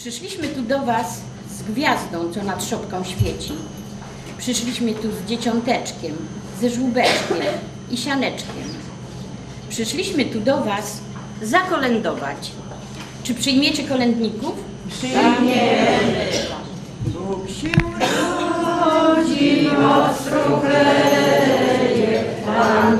Przyszliśmy tu do Was z gwiazdą, co nad szopką świeci. Przyszliśmy tu z dzieciąteczkiem, ze żłóbeczkiem i sianeczkiem. Przyszliśmy tu do Was zakolędować. Czy przyjmiecie kolędników? Bóg się rodzi, ostro kleje, Pan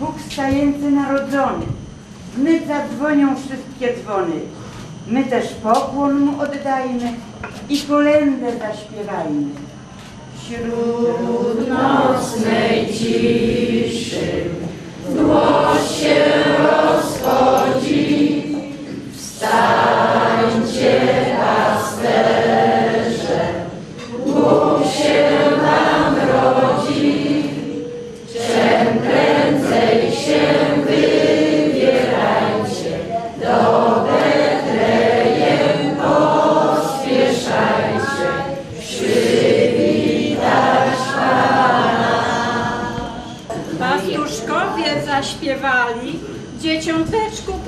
Bóg stający narodzony. My zadzwonią wszystkie dzwony. My też pokłon Mu oddajmy i kolędę zaśpiewajmy. Wśród nocnej ciszy głos się rozchodzi.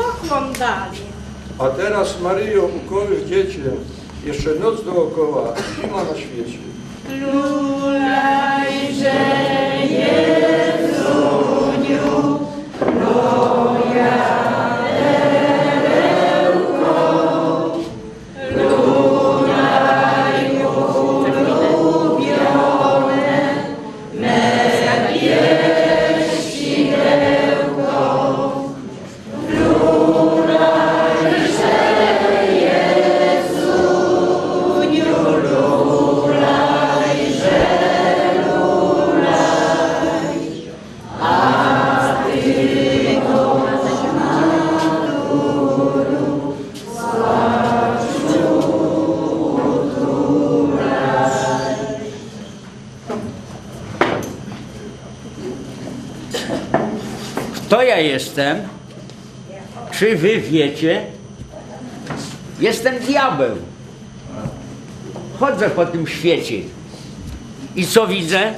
Pokłon dali. A teraz Maryjo, ukorych dziecię, jeszcze noc dookoła, zima na świecie. Jezuniu, ja jestem? Czy wy wiecie? Jestem diabeł. Chodzę po tym świecie. I co widzę?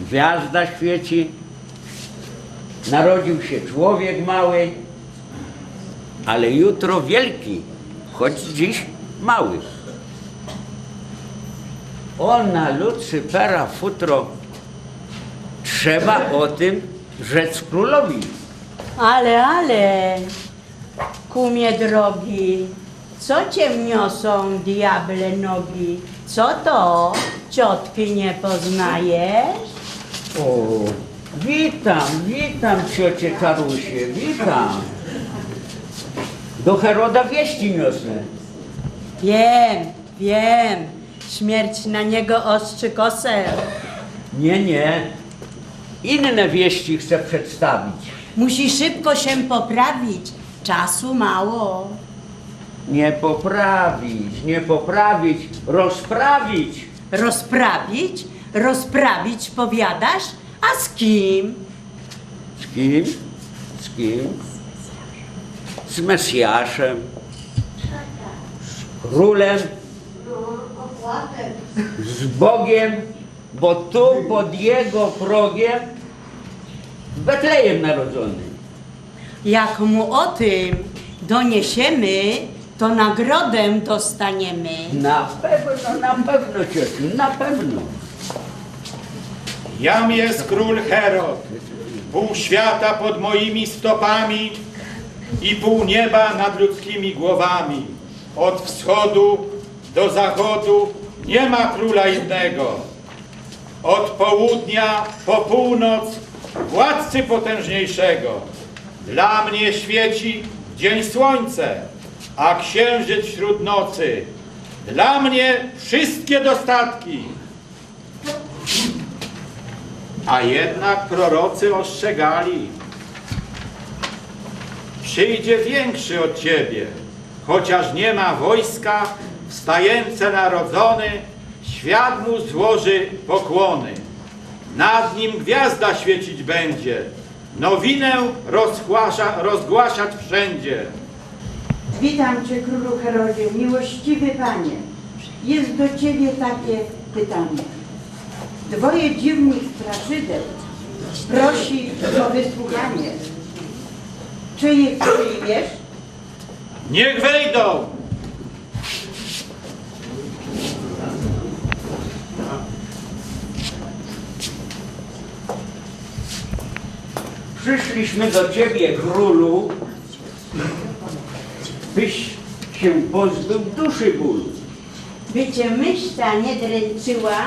Gwiazda świeci. Narodził się człowiek mały, ale jutro wielki, choć dziś mały. Ona Lucypera futro. Trzeba o tym rzec królowi. Ale, ale, kumie drogi, co cię niosą diable nogi? Co to? Ciotki nie poznajesz? O, witam, witam ciocie Karusie, witam. Do Heroda wieści niosę. Wiem, wiem, śmierć na niego ostrzy kosę. Nie, nie, inne wieści chcę przedstawić. Musi szybko się poprawić, czasu mało. Nie poprawić, nie poprawić, rozprawić. Rozprawić? Rozprawić powiadasz? A z kim? Z kim? Z kim? Z Mesjaszem. Z królem. Z Bogiem, bo tu pod jego progiem Betlejem narodzony. Jak mu o tym doniesiemy, to nagrodę dostaniemy. Na pewno, na pewno ciociu, na pewno. Jam jest król Herod, pół świata pod moimi stopami i pół nieba nad ludzkimi głowami. Od wschodu do zachodu nie ma króla innego. Od południa po północ władcy potężniejszego. Dla mnie świeci dzień słońce, a księżyc wśród nocy. Dla mnie wszystkie dostatki. A jednak prorocy ostrzegali. Przyjdzie większy od ciebie, chociaż nie ma wojska, wstające narodzony, świat mu złoży pokłony. Nad nim gwiazda świecić będzie, nowinę rozgłasza, rozgłaszać wszędzie. Witam Cię, Królu Herodzie, miłościwy Panie. Jest do Ciebie takie pytanie. Dwoje dziwnych straszydeł prosi o wysłuchanie. Czy ich przyjmiesz? Niech wejdą! Przyszliśmy do Ciebie, królu, byś się pozbył duszy bólu. By cię myśl ta nie dręczyła,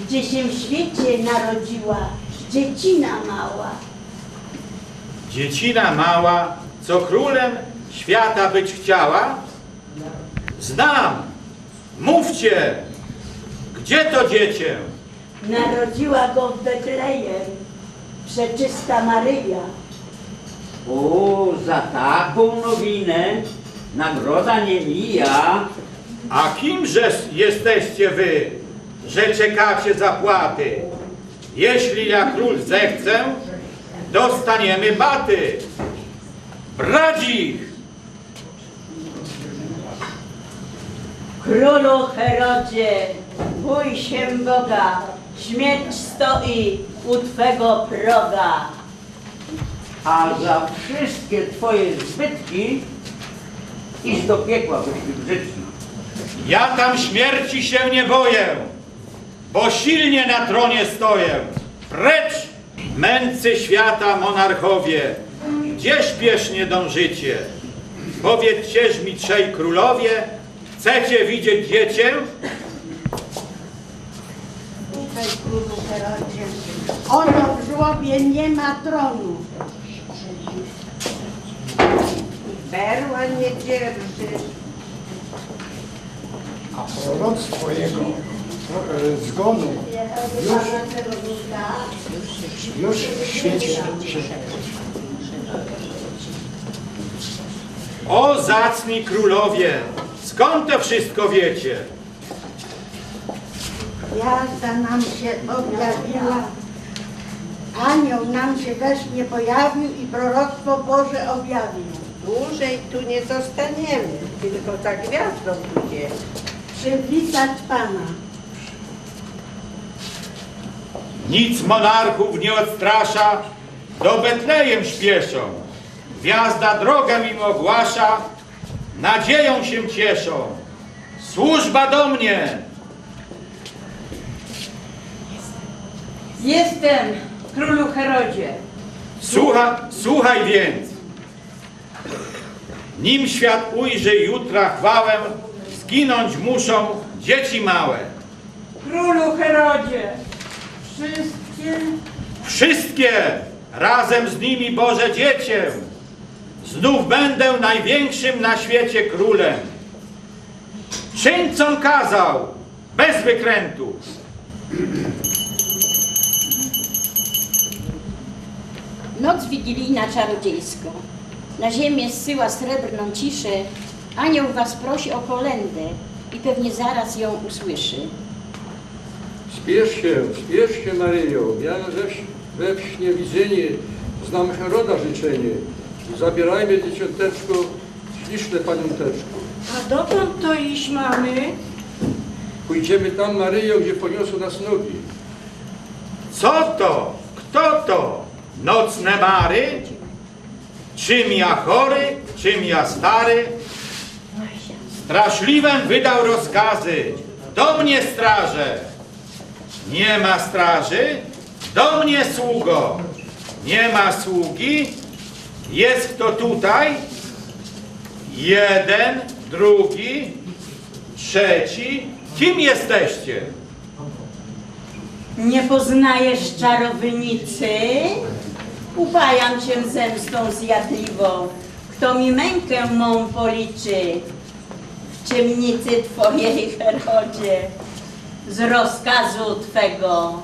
gdzie się w świecie narodziła dziecina mała. Dziecina mała, co królem świata być chciała? Znam! Mówcie! Gdzie to dziecię? Narodziła go w Betlejem przeczysta Maryja. O, za taką nowinę nagroda nie mija. A kimże jesteście wy, że czekacie zapłaty? Jeśli ja król zechcę, dostaniemy baty. Brać ich! Królu Herodzie, bój się Boga, śmierć stoi u Twego proga. A za wszystkie Twoje zbytki idź do piekła, byśmy brzydki. Ja tam śmierci się nie boję, bo silnie na tronie stoję. Precz, mędrcy świata monarchowie, gdzie śpiesznie dążycie? Powiedzcież mi trzej królowie, chcecie widzieć dziecię? Tutaj, Królu Herodzie. Ono w żłobie nie ma tronu. Berła nie dzierży. A proroctwo jego e, zgonu już świeci się. O zacni królowie, skąd to wszystko wiecie? Gwiazda nam się objawiła. Anioł nam się we śnie pojawił i proroctwo Boże objawił. Dłużej tu nie zostaniemy, tylko za gwiazdą pójdziemy. Przywitać Pana. Nic monarchów nie odstrasza, do Betlejem śpieszą. Gwiazda drogę im ogłasza, nadzieją się cieszą. Służba do mnie! Jestem, królu Herodzie. Słucha, słuchaj więc. Nim świat ujrzy jutra chwałę, zginąć muszą dzieci małe. Królu Herodzie. Wszystkie Wszystkie razem z nimi Boże Dziecię. Znów będę największym na świecie królem. Czyńcom kazał, bez wykrętu. Noc wigilijna czarodziejsko. Na ziemię zsyła srebrną ciszę. Anioł was prosi o kolędę i pewnie zaraz ją usłyszy. Spiesz się, spiesz się Maryjo, miałem we, wśnie widzenie, znam Heroda życzenie. Zabierajmy dzieciąteczko, śliczne paniąteczko. A dokąd to iść mamy? Pójdziemy tam Maryjo, gdzie poniosą nas nogi. Co to? Kto to? Nocne mary? Czym ja chory, czym ja stary? Straszliwem wydał rozkazy. Do mnie straże. Nie ma straży? Do mnie sługo. Nie ma sługi? Jest kto tutaj? Jeden, drugi, trzeci. Kim jesteście? Nie poznajesz czarownicy? Upajam się zemstą zjadliwą, kto mi mękę mą policzy. W ciemnicy Twojej, Herodzie, z rozkazu Twego.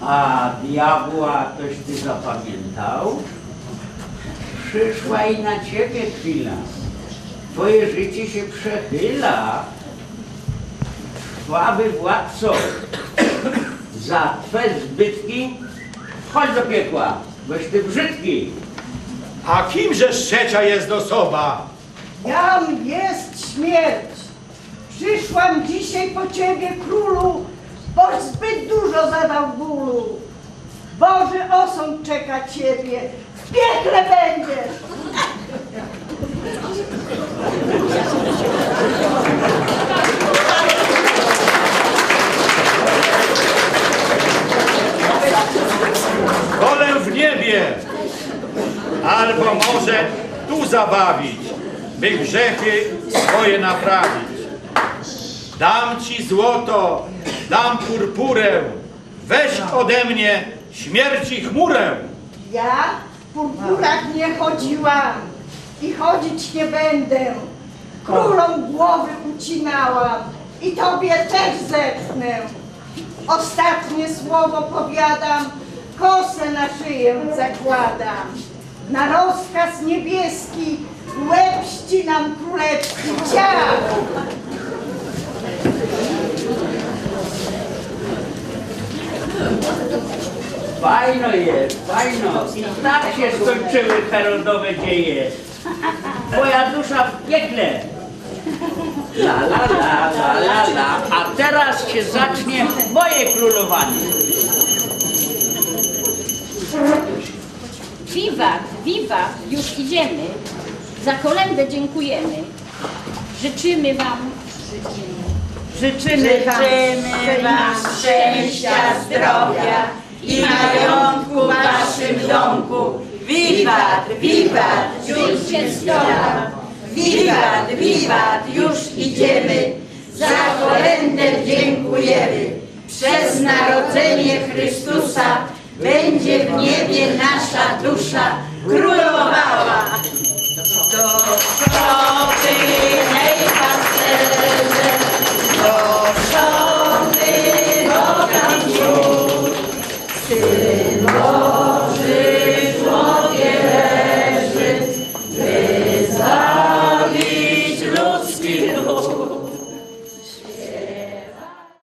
A diabła ktoś ty zapamiętał? Przyszła i na ciebie chwila. Twoje życie się przechyla. Słaby władco, za twe zbytki chodź do piekła, boś ty brzydki. A kimże trzecia jest osoba? Jam jest śmierć. Przyszłam dzisiaj po ciebie, królu, boś zbyt dużo zadał bólu. Boży osąd czeka ciebie, w piekle będziesz. Albo może tu zabawić, by grzechy swoje naprawić. Dam ci złoto, dam purpurę, weź ode mnie śmierci chmurę. Ja w purpurach nie chodziłam i chodzić nie będę. Królom głowy ucinałam i tobie też zepnę. Ostatnie słowo powiadam, kosę na szyję zakładam. Na rozkaz niebieski łeb ścinam królewski ciał. Fajno jest, fajno. I tak się skończyły Herodowe dzieje. Twoja dusza w piekle. La la la la la la. A teraz się zacznie moje królowanie. Wiwat, wiwat, już idziemy. Za kolędę dziękujemy. Życzymy Wam Życzymy wam szczęścia, zdrowia i majątku w waszym domku. Wiwat, wiwat, już się stola. Wiwat, wiwat, już idziemy. Za kolędę dziękujemy. Przez narodzenie Chrystusa będzie w niebie nasza dusza Кровь